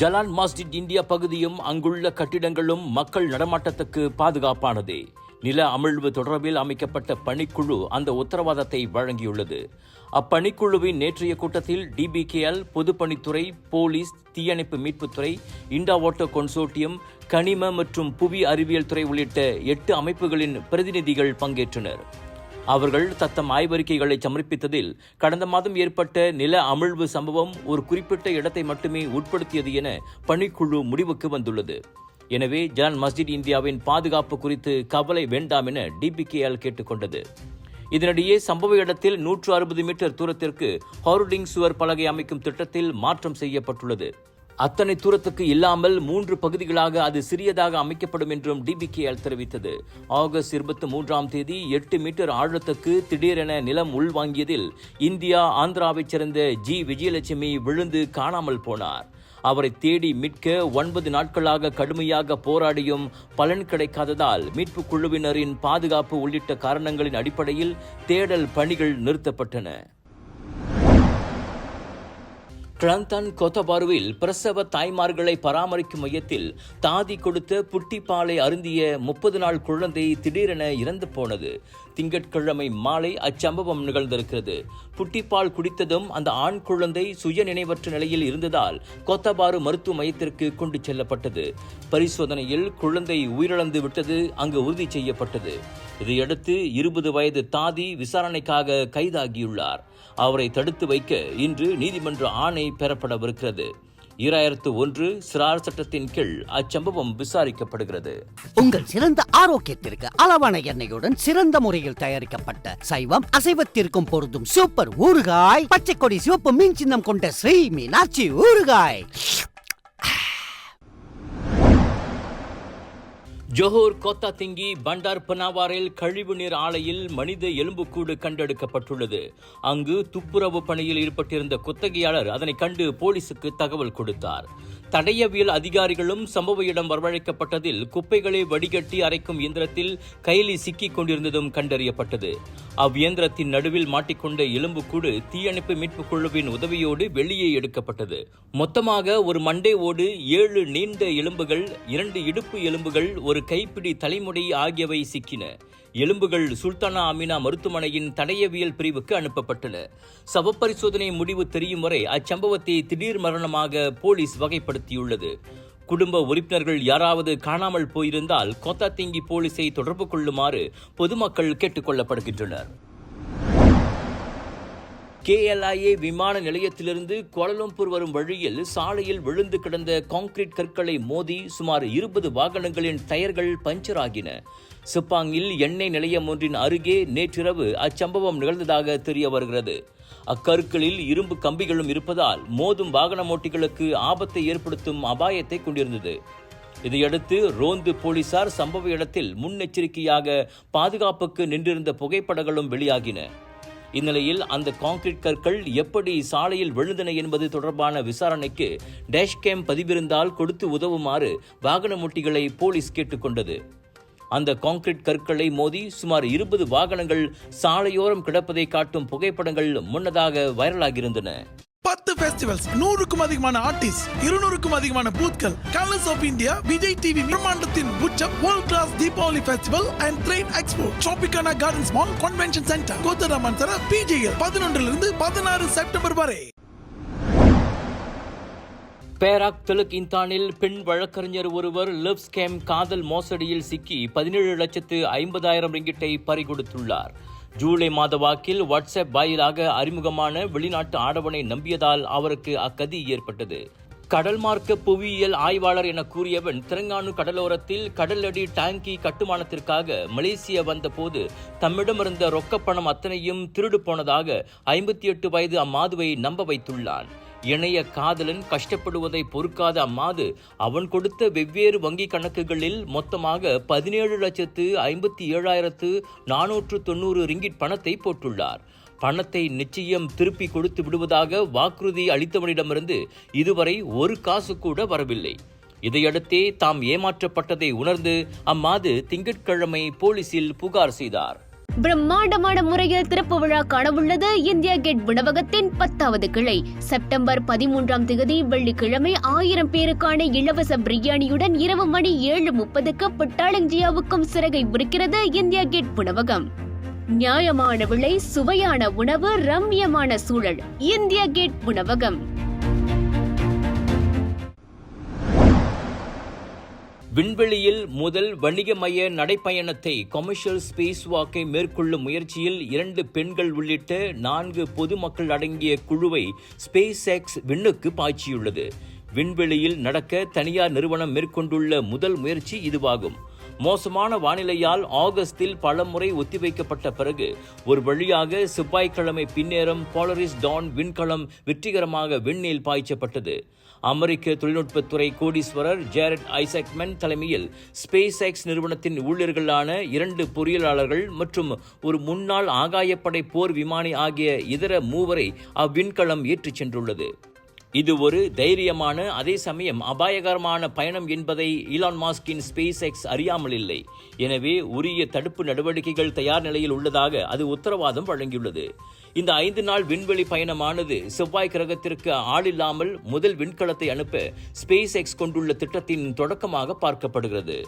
Jalan Masjid India பகுதியும் அங்குள்ள கட்டிடங்களும் மக்கள் நடமாட்டத்துக்கு பாதுகாப்பானதே. நில அமிழ்வு தொடர்பில் அமைக்கப்பட்ட பணிக்குழு அந்த உத்தரவாதத்தை வழங்கியுள்ளது. அப்பணிக்குழுவின் நேற்றைய கூட்டத்தில் டிபிகேஎல் பொதுப்பணித்துறை போலீஸ் தீயணைப்பு மீட்புத்துறை இண்டா ஓட்டோ கன்சோர்டியம் கனிம மற்றும் புவி அறிவியல் துறை உள்ளிட்ட எட்டு அமைப்புகளின் பிரதிநிதிகள் பங்கேற்றனர். அவர்கள் தத்தம் ஆய்வறிக்கைகளை சமர்ப்பித்ததில் கடந்த மாதம் ஏற்பட்ட நில அமிழ்வு சம்பவம் ஒரு குறிப்பிட்ட இடத்தை மட்டுமே உட்படுத்தியது என பணிக்குழு முடிவுக்கு வந்துள்ளது. எனவே ஜலான் மஸ்ஜித் இந்தியாவின் பாதுகாப்பு குறித்து கவலை வேண்டாம் என டிபிகேஎல் கேட்டுக்கொண்டது இதனிடையே சம்பவ இடத்தில் நூற்று அறுபது மீட்டர் தூரத்திற்கு ஹார்டிங் சுவர் பலகை அமைக்கும் திட்டத்தில் மாற்றம் செய்யப்பட்டுள்ளது. அத்தனை தூரத்துக்கு இல்லாமல் மூன்று பகுதிகளாக அது சிறியதாக அமைக்கப்படும் என்றும் டிபிகேஎல் தெரிவித்தது. ஆகஸ்ட் இருபத்தி மூன்றாம் தேதி எட்டு மீட்டர் ஆழத்துக்கு திடீரென நிலம் உள்வாங்கியதில் இந்தியா ஆந்திராவைச் சேர்ந்த ஜி விஜயலட்சுமி விழுந்து காணாமல் போனார். அவரை தேடி மீட்க ஒன்பது நாட்களாக கடுமையாக போராடியும் பலன் கிடைக்காததால் மீட்புக் குழுவினரின் பாதுகாப்பு உள்ளிட்ட காரணங்களின் அடிப்படையில் தேடல் பணிகள் நிறுத்தப்பட்டன. கிளந்தன் கொத்தபாருவில் பிரசவ தாய்மார்களை பராமரிக்கும் மையத்தில் தாதி கொடுத்த புட்டிப்பாலை அருந்திய முப்பது நாள் குழந்தை திடீரென இறந்து போனது. திங்கட்கிழமை மாலை அச்சம்பவம் நிகழ்ந்திருக்கிறது. புட்டிப்பால் குடித்ததும் அந்த ஆண் குழந்தை சுய நினைவற்ற நிலையில் இருந்ததால் கொத்தபாறு மருத்துவ மையத்திற்கு கொண்டு செல்லப்பட்டது. பரிசோதனையில் குழந்தை உயிரிழந்து விட்டது அங்கு உறுதி செய்யப்பட்டது. இதையடுத்து இருபது வயது தாதி விசாரணைக்காக கைதாகியுள்ளார். அவரை தடுத்து வைக்க இன்று நீதிமன்ற ஆணை பெறப்படவிருக்கிறது. ஈராயிரத்து ஒன்று சிறார் சட்டத்தின் கீழ் அச்சம்பவம் விசாரிக்கப்படுகிறது. உங்கள் சிறந்த ஆரோக்கியத்திற்கு அளவான எண்ணெயுடன் சிறந்த முறையில் தயாரிக்கப்பட்ட சைவம் அசைவத்திற்கும் பொருந்தும் சூப்பர் ஊறுகாய் பச்சை கொடி சிவப்பு மீன் சின்னம் கொண்ட ஸ்ரீ மீனாட்சி ஊறுகாய். ஜோஹர் கோத்தா திங்கி பண்டார் பனாவாரில் கழிவுநீர் ஆலையில் மனித எலும்புக்கூடு கண்டெடுக்கப்பட்டுள்ளது. அங்கு துப்புரவு பணியில் ஈடுபட்டிருந்த குத்தகையாளர் அதனை கண்டு போலீசுக்கு தகவல் கொடுத்தார். தடயவியல் அதிகாரிகளும் சம்பவ இடம் வரவழைக்கப்பட்டதில் குப்பைகளை வடிகட்டி அரைக்கும் இயந்திரத்தில் கைலி சிக்கிக் கொண்டிருந்ததும் கண்டறியப்பட்டது. அவ்வியந்திரத்தின் நடுவில் மாட்டிக்கொண்ட எலும்புக்கூடு தீயணைப்பு மீட்புக் குழுவின் உதவியோடு வெளியே எடுக்கப்பட்டது. மொத்தமாக ஒரு மண்டை ஓடு ஏழு நீண்ட எலும்புகள் இரண்டு இடுப்பு எலும்புகள் ஒரு கைப்பிடி தலைமுடி ஆகியவை சிக்கின. எலும்புகள் சுல்தானா அமினா மருத்துவமனையின் தடயவியல் பிரிவுக்கு அனுப்பப்பட்டன சவப்பரிசோதனை முடிவு தெரியும் வரை அச்சம்பவத்தை திடீர் மரணமாக போலீஸ் வகைப்படுத்தியுள்ளது. குடும்ப உறுப்பினர்கள் யாராவது காணாமல் போயிருந்தால் கோத்தாத்திங்கி போலீஸை தொடர்பு கொள்ளுமாறு பொதுமக்கள் கேட்டுக்கொள்ளப்படுகின்றனர் கேஎல்ஐஏ விமான நிலையத்திலிருந்து கோலலம்பூர் வரும் வழியில் சாலையில் விழுந்து கிடந்த கான்கிரீட் கற்களை மோதி சுமார் இருபது வாகனங்களின் டயர்கள் பஞ்சர் ஆகின சிப்பாங்கில் எண்ணெய் நிலையம் ஒன்றின் அருகே நேற்றிரவு அச்சம்பவம் நிகழ்ந்ததாக தெரிய வருகிறது. அக்கருக்களில் இரும்பு கம்பிகளும் இருப்பதால் மோதும் வாகன ஓட்டிகளுக்கு ஆபத்தை ஏற்படுத்தும் அபாயத்தை கொண்டிருந்தது. இதையடுத்து ரோந்து போலீசார் சம்பவ இடத்தில் முன்னெச்சரிக்கையாக பாதுகாப்புக்கு நின்றிருந்த புகைப்படங்களும் வெளியாகின. இந்நிலையில் அந்த கான்கிரீட் கற்கள் எப்படி சாலையில் விழுந்தன என்பது தொடர்பான விசாரணைக்கு டேஷ்கேம் பதிவிருந்தால் கொடுத்து உதவுமாறு வாகனமுட்டிகளை போலீஸ் கேட்டுக்கொண்டது. அந்த கான்கிரீட் கற்களை மோதி சுமார் இருபது வாகனங்கள் சாலையோரம் கிடப்பதை காட்டும் புகைப்படங்கள் முன்னதாக வைரலாகியிருந்தன. பத்து ஃபெஸ்டிவல்ஸ் நூறுக்கும் அதிகமான ஆர்டிஸ்ட் இருநூறுக்கும் அதிகமான பூத்கள் colours of India Vijay TV பிரம்மாண்டத்தின் உச்சம் world class Deepavali festival and train expo Tropicana gardens mall convention centre Kotharaman சர பிஜிஎல் பதினொன்றிலிருந்து பதினாறு செப்டம்பர் வரை. பேராக் தெலுக் இந்தானில் பெண் வழக்கறிஞர் ஒருவர் லவ் ஸ்கேம் காதல் மோசடியில் சிக்கி பதினேழு லட்சத்து ஐம்பதாயிரம் ரிங்கிட்டை பறிகொடுத்துள்ளார். ஜூலை மாத வாக்கில் வாட்ஸ்அப் வாயிலாக அறிமுகமான வெளிநாட்டு ஆடவனை நம்பியதால் அவருக்கு அக்கதி ஏற்பட்டது. கடல் மார்க்க புவியியல் ஆய்வாளர் என கூறியவன் தெலங்கானு கடலோரத்தில் கடலடி டாங்கி கட்டுமானத்திற்காக மலேசியா வந்தபோது தம்மிடமிருந்த ரொக்கப்பணம் அத்தனையும் திருடு போனதாக ஐம்பத்தி எட்டு வயது அம்மாதுவை நம்ப வைத்துள்ளான். இணைய காதலன் கஷ்டப்படுவதை பொறுக்காத அம்மாது அவன் கொடுத்த வெவ்வேறு வங்கி கணக்குகளில் மொத்தமாக பதினேழு லட்சத்து ஐம்பத்தி ஏழாயிரத்து நானூற்று தொண்ணூறு ரிங்கிட் பணத்தை போட்டுள்ளார். பணத்தை நிச்சயம் திருப்பி கொடுத்து விடுவதாக வாக்குறுதி அளித்தவனிடமிருந்து இதுவரை ஒரு காசு கூட வரவில்லை. இதையடுத்தே தாம் ஏமாற்றப்பட்டதை உணர்ந்து அம்மாது திங்கட்கிழமை போலீசில் புகார் செய்தார். பிரம்மாண்டமான முறையில் திறப்பு விழா காணவுள்ளது. இந்தியா கேட் உணவகத்தின் பத்தாவது கிளை. செப்டம்பர் பதிமூன்றாம் தேதி வெள்ளிக்கிழமை ஆயிரம் பேருக்கான இலவச பிரியாணியுடன் இரவு மணி ஏழு முப்பதுக்கு பட்டாளஞ்சியாவுக்கும் சிறகை விரிக்கிறது இந்தியா கேட் உணவகம் நியாயமான விலை சுவையான உணவு ரம்யமான சூழல். இந்தியா கேட் உணவகம் விண்வெளியில் முதல் வணிகமய நடைப்பயணத்தை கமர்ஷியல் ஸ்பேஸ் வாக்கை மேற்கொள்ளும் முயற்சியில் இரண்டு பெண்கள் உள்ளிட்ட நான்கு பொதுமக்கள் அடங்கிய குழுவை ஸ்பேஸ் எக்ஸ் விண்ணுக்கு பாய்ச்சியுள்ளது. விண்வெளியில் நடக்க தனியார் நிறுவனம் மேற்கொண்டுள்ள முதல் முயற்சி இதுவாகும். மோசமான வானிலையால் ஆகஸ்டில் பலமுறை ஒத்திவைக்கப்பட்ட பிறகு ஒரு வழியாக செவ்வாய்க்கிழமை பின்னேரம் போலரிஸ் டான் விண்கலம் வெற்றிகரமாக விண்ணில் பாய்ச்சப்பட்டது. அமெரிக்க தொழில்நுட்பத்துறை கோடீஸ்வரர் ஜேரட் ஐசக்மென் தலைமையில் ஸ்பேஸ் எக்ஸ் நிறுவனத்தின் ஊழியர்களான இரண்டு பொறியியலாளர்கள் மற்றும் ஒரு முன்னாள் ஆகாயப்படை போர் விமானி ஆகிய இதர மூவரை அவ்விண்கலம் ஏற்றிச் சென்றுள்ளது. இது ஒரு தைரியமான அதே சமயம் அபாயகரமான பயணம் என்பதை ஈலான் மாஸ்கின் ஸ்பேஸ் எக்ஸ் அறியாமல் இல்லை. எனவே உரிய தடுப்பு நடவடிக்கைகள் தயார் நிலையில் உள்ளதாக அது உத்தரவாதம் வழங்கியுள்ளது. இந்த ஐந்து நாள் விண்வெளி பயணமானது செவ்வாய் கிரகத்திற்கு ஆளில்லாமல் முதல் விண்கலத்தை அனுப்ப ஸ்பேஸ் எக்ஸ் கொண்டுள்ள திட்டத்தின் தொடக்கமாக பார்க்கப்படுகிறது.